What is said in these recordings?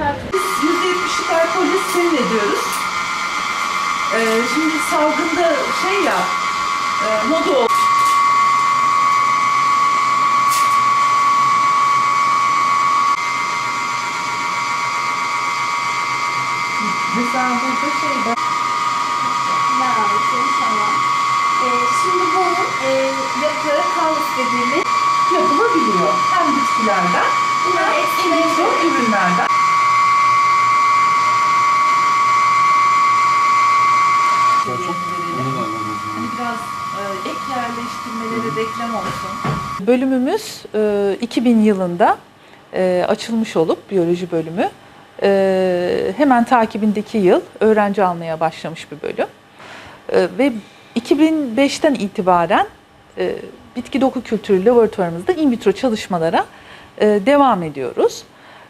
%70'lik alkolü senin ediyoruz. Ee, şimdi salgında şey ya, e, moda oldu. Mesela burada şey ben... Devam tamam. Ee, şimdi bunun e, yapı kaos dediğimiz yapılabiliyor. Hem bitkilerden hem endüstri ürünlerden. Hani biraz e, ek yerleştirmeleri reklam olsun. Bölümümüz e, 2000 yılında e, açılmış olup biyoloji bölümü e, hemen takibindeki yıl öğrenci almaya başlamış bir bölüm. E, Ve 2005'ten itibaren e, bitki doku kültürü laboratuvarımızda in vitro çalışmalara e, devam ediyoruz.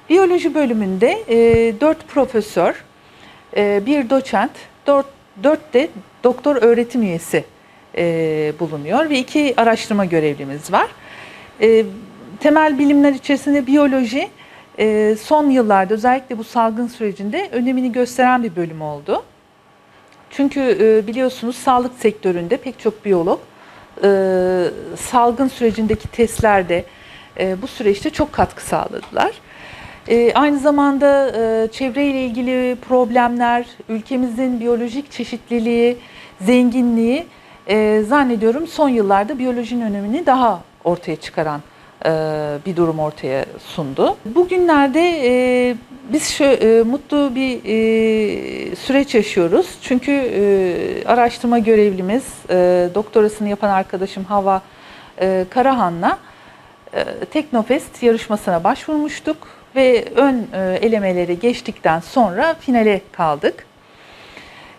Biyoloji bölümünde e, 4 profesör, e, bir doçent, 4, 4 de doktor öğretim üyesi e, bulunuyor ve iki araştırma görevlimiz var. E, temel bilimler içerisinde biyoloji e, son yıllarda özellikle bu salgın sürecinde önemini gösteren bir bölüm oldu. Çünkü e, biliyorsunuz sağlık sektöründe pek çok biyolog e, salgın sürecindeki testlerde e, bu süreçte çok katkı sağladılar. E, aynı zamanda e, çevreyle ilgili problemler, ülkemizin biyolojik çeşitliliği, zenginliği e, zannediyorum son yıllarda biyolojinin önemini daha ortaya çıkaran e, bir durum ortaya sundu. Bugünlerde e, biz şu e, mutlu bir e, süreç yaşıyoruz. Çünkü e, araştırma görevlimiz, e, doktorasını yapan arkadaşım Hava e, Karahan'la e, Teknofest yarışmasına başvurmuştuk ve ön e, elemeleri geçtikten sonra finale kaldık.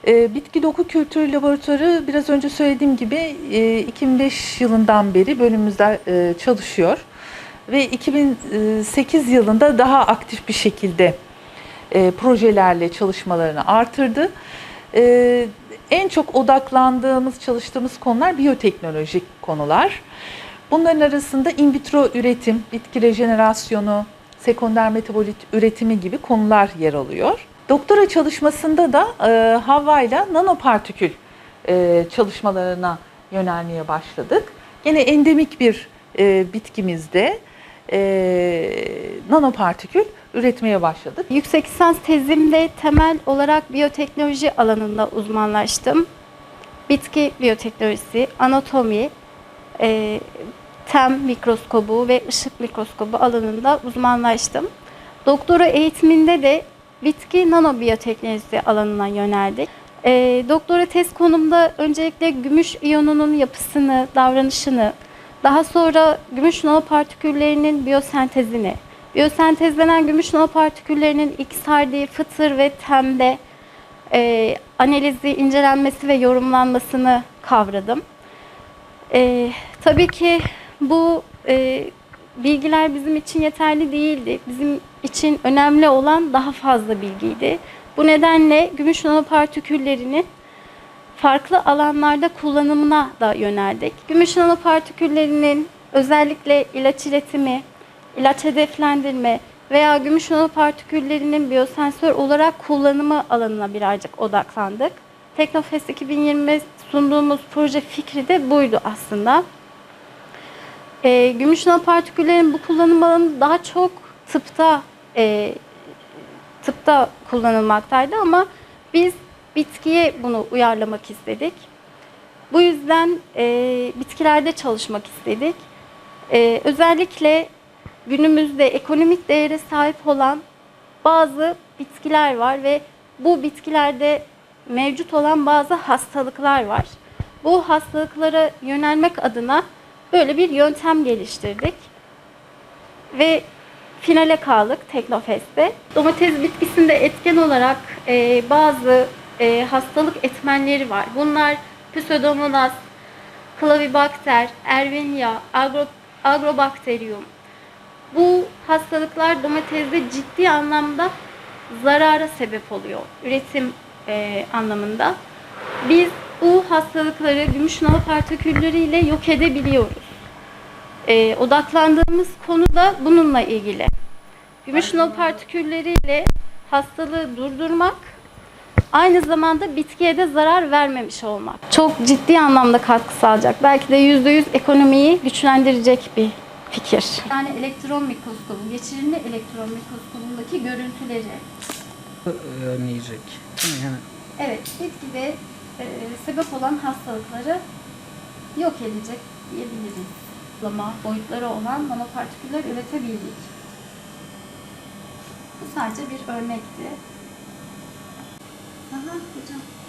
E, Bitki Doku Kültürü Laboratuvarı biraz önce söylediğim gibi e, 2005 yılından beri bölümümüzde e, çalışıyor ve 2008 yılında daha aktif bir şekilde e, projelerle çalışmalarını artırdı. E, en çok odaklandığımız, çalıştığımız konular biyoteknolojik konular. Bunların arasında in vitro üretim, bitki rejenerasyonu, sekonder metabolit üretimi gibi konular yer alıyor. Doktora çalışmasında da e, Havva ile nanopartikül e, çalışmalarına yönelmeye başladık. Yine endemik bir e, bitkimizde nanopartikül üretmeye başladık. Yüksek lisans tezimde temel olarak biyoteknoloji alanında uzmanlaştım. Bitki biyoteknolojisi, anatomi, e, tem mikroskobu ve ışık mikroskobu alanında uzmanlaştım. Doktora eğitiminde de bitki nanobiyoteknolojisi alanına yöneldik. E, doktora tez konumda öncelikle gümüş iyonunun yapısını, davranışını, daha sonra gümüş nanopartiküllerinin biyosentezini, biyosentezlenen gümüş nanopartiküllerinin XRD, fıtır ve temde e, analizi, incelenmesi ve yorumlanmasını kavradım. E, tabii ki bu e, bilgiler bizim için yeterli değildi. Bizim için önemli olan daha fazla bilgiydi. Bu nedenle gümüş nanopartiküllerini farklı alanlarda kullanımına da yöneldik. Gümüş nanopartiküllerinin özellikle ilaç iletimi, ilaç hedeflendirme veya gümüş nanopartiküllerinin biyosensör olarak kullanımı alanına birazcık odaklandık. Teknofest 2020 sunduğumuz proje fikri de buydu aslında. E, gümüş nanopartiküllerin bu kullanım alanı daha çok tıpta e, tıpta kullanılmaktaydı ama biz bitkiye bunu uyarlamak istedik. Bu yüzden e, bitkilerde çalışmak istedik. E, özellikle günümüzde ekonomik değere sahip olan bazı bitkiler var ve bu bitkilerde mevcut olan bazı hastalıklar var. Bu hastalıklara yönelmek adına böyle bir yöntem geliştirdik. Ve finale kaldık Teknofest'te. Domates bitkisinde etken olarak e, bazı e, hastalık etmenleri var. Bunlar Pseudomonas, Clavibacter, Erwinia, agro, Agrobacterium. Bu hastalıklar domateste ciddi anlamda zarara sebep oluyor. Üretim e, anlamında. Biz bu hastalıkları gümüş nanopartikülleriyle yok edebiliyoruz. E, odaklandığımız konu da bununla ilgili. Gümüş nanopartikülleriyle hastalığı durdurmak aynı zamanda bitkiye de zarar vermemiş olmak. Çok ciddi anlamda katkı sağlayacak. Belki de %100 ekonomiyi güçlendirecek bir fikir. Yani elektron mikroskobu, geçirimli elektron mikroskobundaki görüntüleri mi? Yani Evet, bitkide e, sebep olan hastalıkları yok edecek diyebiliriz. Zama boyutları olan nanopartiküller üretebildik. Bu sadece bir örnekti. हाँ हाँ पूछा।